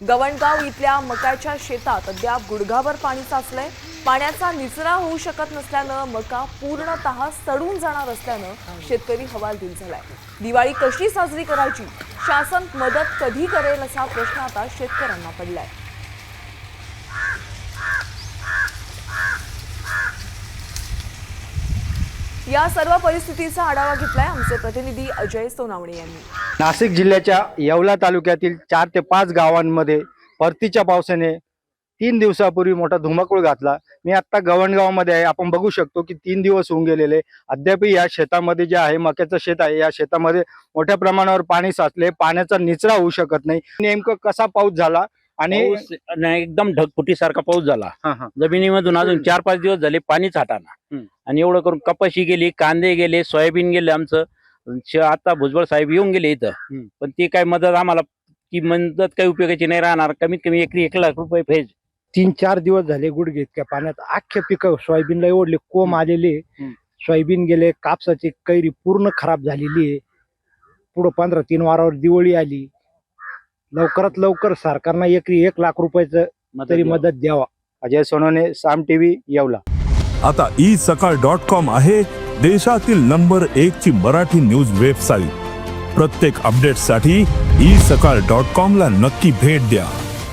गवणगाव इथल्या मकाच्या शेतात अद्याप गुडघाभर पाणी साचलंय. पाण्याचा निचरा होऊ शकत नसल्यानं मका पूर्णतः सडून जाणार असल्यानं शेतकरी हवालदिल झालाय. दिवाळी कशी साजरी करायची? शासन मदत कधी करेल असा प्रश्न आता शेतकऱ्यांना पडलाय. या सर्व परिस्थितीचा आढावा घेतलाय आमचे प्रतिनिधी अजय सोनावणे यांनी. नाशिक जिल्ह्याच्या येवला तालुक्यातील चार ते पाच गावांमध्ये परतीच्या पावसाने तीन दिवसापूर्वी मोठा धुमाकूळ घातला. मी आत्ता गवणगावमध्ये आहे. आपण बघू शकतो की तीन दिवस होऊन गेलेले. अद्यापही या शेतामध्ये जे आहे मक्याचं शेत आहे या शेतामध्ये मोठ्या प्रमाणावर पाणी साचले. पाण्याचा निचरा होऊ शकत नाही. नेमकं कसा पाऊस झाला? आणि एकदम ढगफुटीसारखा पाऊस झाला. हा, हा. जमिनीमधून अजून चार पाच दिवस झाले पाणीच हाटाना हम्म. आणि एवढं करून कपाशी गेली कांदे गेले सोयाबीन गेले आमचं. आता भुजबळ साहेब येऊन गेले इथं. पण ती काय मदत आम्हाला ती मदत काही उपयोगाची नाही राहणार. कमीत कमी एकरी एक लाख रुपये फेज. तीन चार दिवस झाले गुडघे इतक्या पाण्यात. अख्खे पिकं सोयाबीनला ओढले कोंब आलेले. सोयाबीन गेले कापसाची कैरी पूर्ण खराब झालेली आहे. पुढं पंधरा तीन वारावर दिवाळी आली. लवकरात लवकर सरकारनं एकरी एक लाख रुपयाचं तरी मदत द्यावा. अजय सोनवणे साम टीव्ही येवला. आता ई सकाळ डॉट कॉम आहे देशातील नंबर एक ची मराठी न्यूज वेबसाईट. प्रत्येक अपडेटसाठी ई सकाळ डॉट कॉम ला नक्की भेट द्या.